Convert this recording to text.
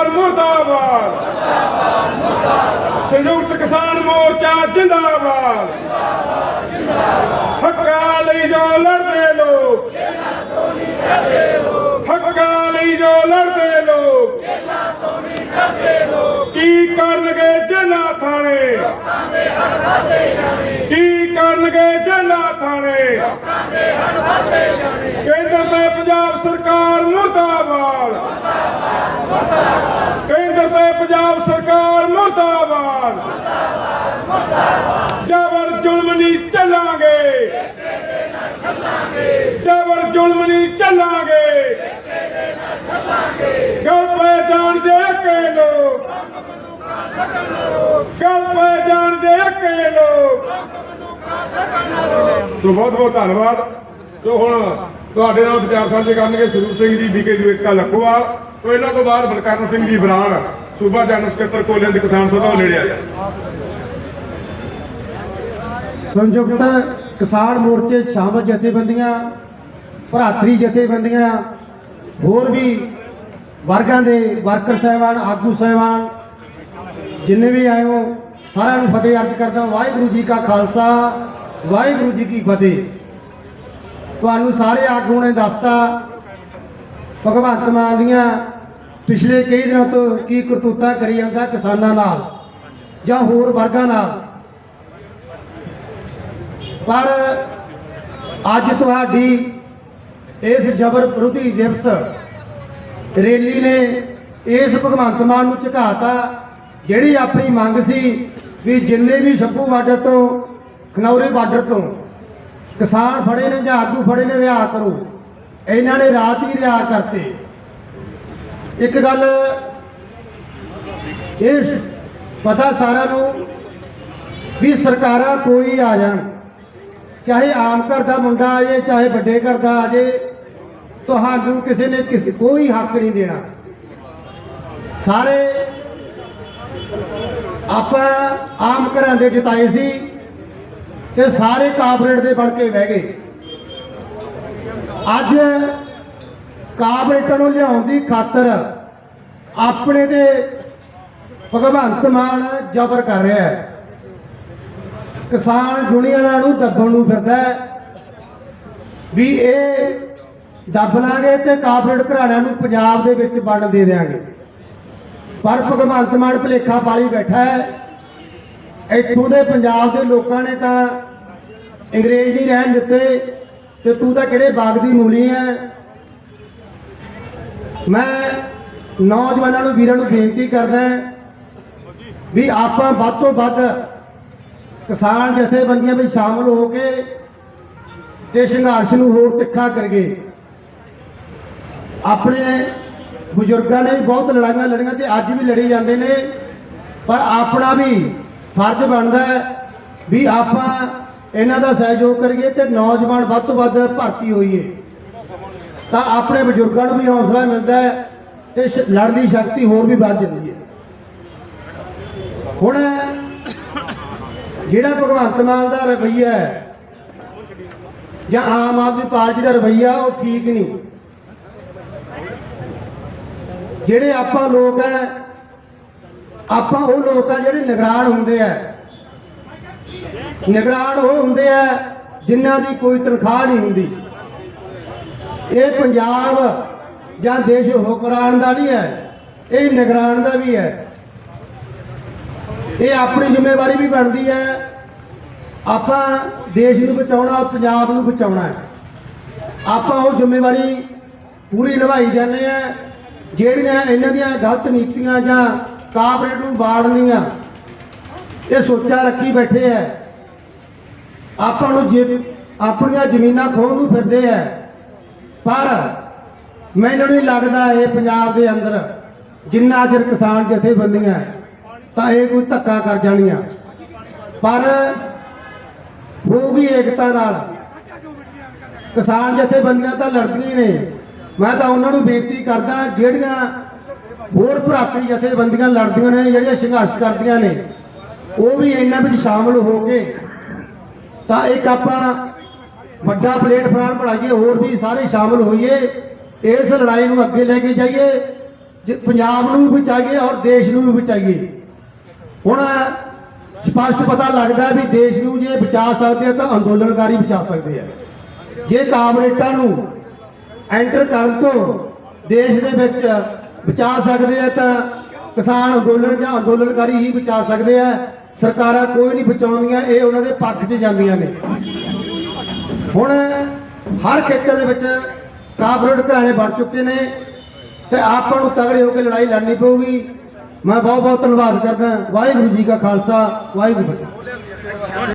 ਸਰਕਾਰ ਮੁਰਦਾਬਾਦ। ਸੰਯੁਕਤ ਕਿਸਾਨ ਮੋਰਚਾ, ਜਿੰਦਾਬਾਦ। ਹੱਕਾਂ ਲਈ ਜੋ ਲੜਦੇ ਲੋਕ, ਹੱਕਾਂ ਲਈ ਜੋ ਲੜਦੇ ਲੋਕ, ਕੀ ਕਰਨਗੇ ਜੇਲਾ ਥਾਣੇ? ਕੀ ਕਰਨਗੇ ਜੇਲਾ ਥਾਣੇ? ਕੇਂਦਰ ਤੇ ਪੰਜਾਬ ਸਰਕਾਰ ਮੁਰਦਾਬਾਦ ਕੇਂਦਰ ਤੇ ਪੰਜਾਬ ਸਰਕਾਰ ਮੁਰਦਾਬਾਦ ਜਬਰ ਜ਼ੁਲਮ ਨਹੀਂ ਚੱਲਾਂਗੇ। ਜਬਰ ਜ਼ੁਲਮ ਨਹੀਂ ਚੱਲਾਂਗੇ। ਗੱਲ ਪੈ ਜਾਣ ਦੇ ਕੇ ਲੋਕ। ਗੱਲ ਪੈ ਜਾਣ ਦੇ ਕੇ ਲੋਕ। ਸੋ ਬਹੁਤ ਬਹੁਤ ਧੰਨਵਾਦ। ਸੋ ਹੁਣ ਤੁਹਾਡੇ ਨਾਲ ਵਿਚਾਰ ਸਾਂਝੇ ਕਰਨਗੇ। ਸਰੂਪ ਸਿੰਘ ਜੀ, ਬੀਕੇ ਜੀ ਏਕਾ ਤੋਂ ਇਹਨਾਂ ਤੋਂ ਬਾਅਦ ਬਲਕਰਨ ਸਿੰਘ ਜੀ ਬਰਾੜ, ਸੂਬਾ ਜਨਰਲ ਸਕੱਤਰ ਕੋਲਿਆਂ ਦੀ ਕਿਸਾਨ ਸਭਾ ਨੇੜੇ ਆ ਸੰਯੁਕਤ ਕਿਸਾਨ ਮੋਰਚੇ ਸ਼ਾਮਲ ਜਥੇਬੰਦੀਆਂ, ਭਰਾਤਰੀ ਜਥੇਬੰਦੀਆਂ, ਹੋਰ ਵੀ ਵਰਗਾਂ ਦੇ ਵਰਕਰ ਸਾਹਿਬਾਨ, ਆਗੂ ਸਾਹਿਬਾਨ, ਜਿੰਨੇ ਵੀ ਆਏ ਹੋ, ਸਾਰਿਆਂ ਨੂੰ ਫਤਿਹ ਅਰਜ਼ ਕਰਦਾ ਵਾਹਿਗੁਰੂ ਜੀ ਕਾ ਖਾਲਸਾ, ਵਾਹਿਗੁਰੂ ਜੀ ਕੀ ਫਤਿਹ। ਤੁਹਾਨੂੰ ਸਾਰੇ ਆਗੂ ਨੇ ਦੱਸਤਾ ਭਗਵੰਤ ਮਾਨ ਦੀਆਂ ਪਿਛਲੇ ਕਈ ਦਿਨਾਂ ਤੋਂ ਕੀ ਕਰਤੂਤਾ ਕਰੀ ਜਾਂਦਾ ਕਿਸਾਨਾਂ ਨਾਲ ਜਾਂ ਹੋਰ ਵਰਗਾਂ ਨਾਲ। ਪਰ ਅੱਜ ਤੁਹਾਡੀ ਇਸ ਜਬਰ ਵਿਰੋਧੀ ਦਿਵਸ ਰੈਲੀ ਨੇ ਇਸ ਭਗਵੰਤ ਮਾਨ ਨੂੰ ਝੁਕਾਤਾ, ਜਿਹੜੀ ਆਪਣੀ ਮੰਗ ਸੀ ਵੀ ਜਿੰਨੇ ਵੀ ਸ਼ੱਭੂ ਬਾਰਡਰ ਤੋਂ, ਖਨੌਰੀ ਬਾਰਡਰ ਤੋਂ ਕਿਸਾਨ ਫੜੇ ਨੇ ਜਾਂ ਆਗੂ ਫੜੇ ਨੇ, ਰਿਹਾ ਕਰੋ। ਇਹਨਾਂ ਨੇ ਰਾਤ ਹੀ ਰਿਹਾ ਕਰਤੇ। ਇੱਕ ਗੱਲ ਇਹ ਪਤਾ ਸਾਰਿਆਂ ਨੂੰ ਵੀ ਸਰਕਾਰਾਂ ਕੋਈ ਆ ਜਾਣ। ਚਾਹੇ ਆਮ ਘਰ ਦਾ ਮੁੰਡਾ ਆ ਜਾਏ ਚਾਹੇ ਵੱਡੇ ਘਰ ਦਾ ਆ ਜਾਏ ਤੁਹਾਨੂੰ ਕਿਸੇ ਨੇ ਕਿਸੇ, ਕੋਈ ਹੱਕ ਨਹੀਂ ਦੇਣਾ। ਸਾਰੇ ਆਪਾਂ ਆਮ ਘਰਾਂ ਦੇ ਜਿਤਾਏ ਸੀ ਤੇ ਸਾਰੇ ਕਾਬਰੇਟ ਦੇ ਬਣ ਕੇ ਬਹਿ ਗਏ। ਅੱਜ ਕਾਬਰੇਟਾਂ ਨੂੰ ਲਿਆਉਣ ਦੀ ਖਾਤਰ ਆਪਣੇ ਤੇ ਭਗਵੰਤ ਮਾਨ ਜ਼ਬਰ ਕਰ ਰਿਹਾ ਹੈ। ਕਿਸਾਨ ਯੂਨੀਅਨਾਂ ਨੂੰ ਦੱਬਣ ਨੂੰ ਫਿਰਦਾ ਵੀ ਇਹ ਦੱਬ ਲਾਂਗੇ ਤੇ ਕਾਰਪੋਰੇਟ ਘਰਾਣਿਆਂ ਨੂੰ ਪੰਜਾਬ ਦੇ ਵਿੱਚ ਵੰਡ ਦੇ ਦੇਾਂਗੇ ਪਰ ਭਗਵੰਤ ਮਾਨ ਭਲੇਖਾ ਪਾਲੀ ਬੈਠਾ ਹੈ। ਇੱਥੋਂ ਦੇ ਪੰਜਾਬ ਦੇ ਲੋਕਾਂ ਨੇ ਤਾਂ ਅੰਗਰੇਜ਼ ਨਹੀਂ ਰਹਿਣ ਦਿੱਤੇ। ਤੇ ਤੂੰ ਤਾਂ ਕਿਹੜੇ ਬਾਗ ਦੀ ਮੂਲੀ ਹੈ ਮੈਂ ਨੌਜਵਾਨਾਂ ਨੂੰ, ਵੀਰਾਂ ਨੂੰ ਬੇਨਤੀ ਕਰਦਾ ਵੀ ਆਪਾਂ ਵੱਧ ਤੋਂ ਵੱਧ ਕਿਸਾਨ ਜਥੇਬੰਦੀਆਂ ਵਿੱਚ ਸ਼ਾਮਲ ਹੋ ਕੇ ਤੇ ਸੰਘਰਸ਼ ਨੂੰ ਹੋਰ ਤਿੱਖਾ ਕਰੀਏ। ਆਪਣੇ ਬਜ਼ੁਰਗਾਂ ਨੇ ਵੀ ਬਹੁਤ ਲੜਾਈਆਂ ਲੜੀਆਂ ਤੇ ਅੱਜ ਵੀ ਲੜੀ ਜਾਂਦੇ ਨੇ, ਪਰ ਆਪਣਾ ਵੀ ਫਰਜ਼ ਬਣਦਾ ਹੈ ਵੀ ਆਪਾਂ ਇਹਨਾਂ ਦਾ ਸਹਿਯੋਗ ਕਰੀਏ ਤੇ ਨੌਜਵਾਨ ਵੱਧ ਤੋਂ ਵੱਧ ਭਰਤੀ ਹੋਈਏ। ਤਾਂ ਆਪਣੇ ਬਜ਼ੁਰਗਾਂ ਨੂੰ ਵੀ ਹੌਸਲਾ ਮਿਲਦਾ ਹੈ ਤੇ ਲੜਨ ਦੀ ਸ਼ਕਤੀ ਹੋਰ ਵੀ ਵੱਧ ਜਾਂਦੀ ਹੈ। ਹੁਣ ਜਿਹੜਾ ਭਗਵੰਤ ਮਾਨ ਦਾ ਰਵੱਈਆ ਹੈ ਜਾਂ ਆਮ ਆਦਮੀ ਪਾਰਟੀ ਦਾ ਰਵੱਈਆ, ਉਹ ਠੀਕ ਨਹੀਂ। ਜਿਹੜੇ ਆਪਾਂ ਲੋਕ ਹੈ, ਆਪਾਂ ਉਹ ਲੋਕ ਆ ਜਿਹੜੇ ਨਿਗਰਾਨ ਹੁੰਦੇ ਆ ਨਿਗਰਾਨ ਉਹ ਹੁੰਦੇ ਆ ਜਿਨ੍ਹਾਂ ਦੀ ਕੋਈ ਤਨਖਾਹ ਨਹੀਂ ਹੁੰਦੀ। ਇਹ ਪੰਜਾਬ ਜਾਂ ਦੇਸ਼ ਹੁਕਮਰਾਨ ਦਾ ਨਹੀਂ ਹੈ, ਇਹ ਨਿਗਰਾਨ ਦਾ ਵੀ ਹੈ। ਇਹ ਆਪਣੀ ਜ਼ਿੰਮੇਵਾਰੀ ਵੀ ਬਣਦੀ ਹੈ। ਆਪਾਂ ਦੇਸ਼ ਨੂੰ ਬਚਾਉਣਾ, ਪੰਜਾਬ ਨੂੰ ਬਚਾਉਣਾ ਹੈ। ਆਪਾਂ ਉਹ ਜ਼ਿੰਮੇਵਾਰੀ ਪੂਰੀ ਨਿਭਾਈ ਜਾਂਦੇ ਆ ਜਿਹੜੀਆਂ ਇਹਨਾਂ ਦੀਆਂ ਗਲਤ ਨੀਤੀਆਂ ਜਾਂ ਕਾਰਪੋਰੇਟ ਨੂੰ ਬਾੜਨੀਆਂ ਇਹ ਸੋਚਾਂ ਰੱਖੀ ਬੈਠੇ ਐ। ਆਪਾਂ ਨੂੰ ਜੇ ਆਪਣੀਆਂ ਜ਼ਮੀਨਾਂ ਖੋਹਣ ਨੂੰ ਫਿਰਦੇ ਐ। ਪਰ ਮੈਨੂੰ ਨਹੀਂ ਲੱਗਦਾ ਇਹ ਪੰਜਾਬ ਦੇ ਅੰਦਰ ਜਿੰਨਾ ਚਿਰ ਕਿਸਾਨ ਜਥੇਬੰਦੀਆਂ ਤਾਂ ਇਹ ਕੋਈ ਧੱਕਾ ਕਰ ਜਾਣੀਆਂ। ਪਰ ਹੋਊਗੀ ਏਕਤਾ ਨਾਲ। ਕਿਸਾਨ ਜਥੇਬੰਦੀਆਂ ਤਾਂ ਲੜਦੀਆਂ ਹੀ ਨੇ। ਮੈਂ ਤਾਂ ਉਹਨਾਂ ਨੂੰ ਬੇਨਤੀ ਕਰਦਾ, ਜਿਹੜੀਆਂ ਹੋਰ ਭਰਾਤਰੀ ਜਥੇਬੰਦੀਆਂ ਲੜਦੀਆਂ ਨੇ, ਜਿਹੜੀਆਂ ਸੰਘਰਸ਼ ਕਰਦੀਆਂ ਨੇ ਉਹ ਵੀ ਇਹਨਾਂ ਵਿੱਚ ਸ਼ਾਮਲ ਹੋ ਕੇ, ਤਾਂ ਇੱਕ ਆਪਾਂ ਵੱਡਾ ਪਲੇਟਫਾਰਮ ਬਣਾਈਏ, ਹੋਰ ਵੀ ਸਾਰੇ ਸ਼ਾਮਲ ਹੋਈਏ, ਇਸ ਲੜਾਈ ਨੂੰ ਅੱਗੇ ਲੈ ਕੇ ਜਾਈਏ, ਜ- ਪੰਜਾਬ ਨੂੰ ਵੀ ਬਚਾਈਏ ਔਰ ਦੇਸ਼ ਨੂੰ ਵੀ ਬਚਾਈਏ। ਹੁਣ ਸਪਸ਼ਟ ਪਤਾ ਲੱਗਦਾ ਵੀ ਦੇਸ਼ ਨੂੰ ਜੇ ਬਚਾ ਸਕਦੇ ਆ ਤਾਂ ਅੰਦੋਲਨਕਾਰੀ ਬਚਾ ਸਕਦੇ ਆ। ਜੇ ਕਾਮਰੇਟਾਂ ਨੂੰ ਐਂਟਰ ਕਰਨ ਤੋਂ ਦੇਸ਼ ਦੇ ਵਿੱਚ ਬਚਾ ਸਕਦੇ ਆ ਤਾਂ ਕਿਸਾਨ ਅੰਦੋਲਨ ਜਾਂ ਅੰਦੋਲਨਕਾਰੀ ਹੀ ਬਚਾ ਸਕਦੇ ਆ। ਸਰਕਾਰਾਂ ਕੋਈ ਨਹੀਂ ਬਚਾਉਂਦੀਆਂ, ਇਹ ਉਹਨਾਂ ਦੇ ਪੱਖ 'ਚ ਜਾਂਦੀਆਂ ਨੇ। ਹੁਣ ਹਰ ਖੇਤਰ ਦੇ ਵਿੱਚ ਕਾਰਪੋਰੇਟ ਘਰਾਣੇ ਵੱਧ ਚੁੱਕੇ ਨੇ ਤੇ ਆਪਾਂ ਨੂੰ ਤਗੜੇ ਹੋ ਕੇ ਲੜਾਈ ਲੜਨੀ ਪਊਗੀ। ਮੈਂ ਬਹੁਤ ਬਹੁਤ ਧੰਨਵਾਦ ਕਰਦਾ। ਵਾਹਿਗੁਰੂ ਜੀ ਕਾ ਖਾਲਸਾ, ਵਾਹਿਗੁਰੂ ਫਤਿਹ।